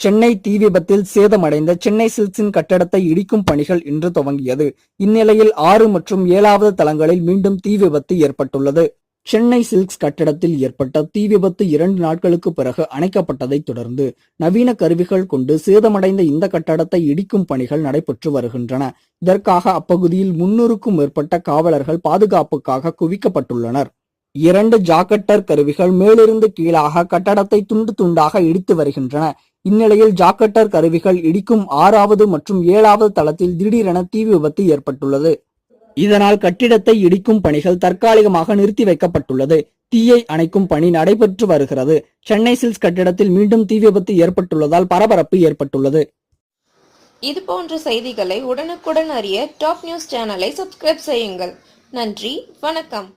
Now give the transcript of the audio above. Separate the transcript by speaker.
Speaker 1: சென்னை தீ விபத்தில் சேதமடைந்த சென்னை சில்க்ஸின் கட்டடத்தை இடிக்கும் பணிகள் இன்று துவங்கியது. இந்நிலையில் ஆறு மற்றும் ஏழாவது தளங்களில் மீண்டும் தீ விபத்து ஏற்பட்டுள்ளது. சென்னை சில்க்ஸ் கட்டடத்தில் ஏற்பட்ட தீ விபத்து இரண்டு நாட்களுக்கு பிறகு அணைக்கப்பட்டதைத் தொடர்ந்து நவீன கருவிகள் கொண்டு சேதமடைந்த இந்த கட்டடத்தை இடிக்கும் பணிகள் நடைபெற்று வருகின்றன. இதற்காக அப்பகுதியில் முன்னூறுக்கும் மேற்பட்ட காவலர்கள் பாதுகாப்புக்காக குவிக்கப்பட்டுள்ளனர். இரண்டு ஜாக்கட்டர் கருவிகள் மேலிருந்து கீழாக கட்டடத்தை துண்டு துண்டாக இடித்து வருகின்றன. இந்நிலையில் ஜாக்கட்டர் கருவிகள் இடிக்கும் ஆறாவது மற்றும் ஏழாவது தளத்தில் திடீரென தீ விபத்து ஏற்பட்டுள்ளது. இதனால் கட்டிடத்தை இடிக்கும் பணிகள் தற்காலிகமாக நிறுத்தி வைக்கப்பட்டுள்ளது. தீயை அணைக்கும் பணி நடைபெற்று வருகிறது. சென்னை சில்ஸ் கட்டிடத்தில் மீண்டும் தீ விபத்து ஏற்பட்டுள்ளதால் பரபரப்பு ஏற்பட்டுள்ளது.
Speaker 2: இது போன்ற செய்திகளை உடனுக்குடன் அறிய டாப் நியூஸ் சேனலை சப்ஸ்கிரைப் செய்யுங்கள். நன்றி. வணக்கம்.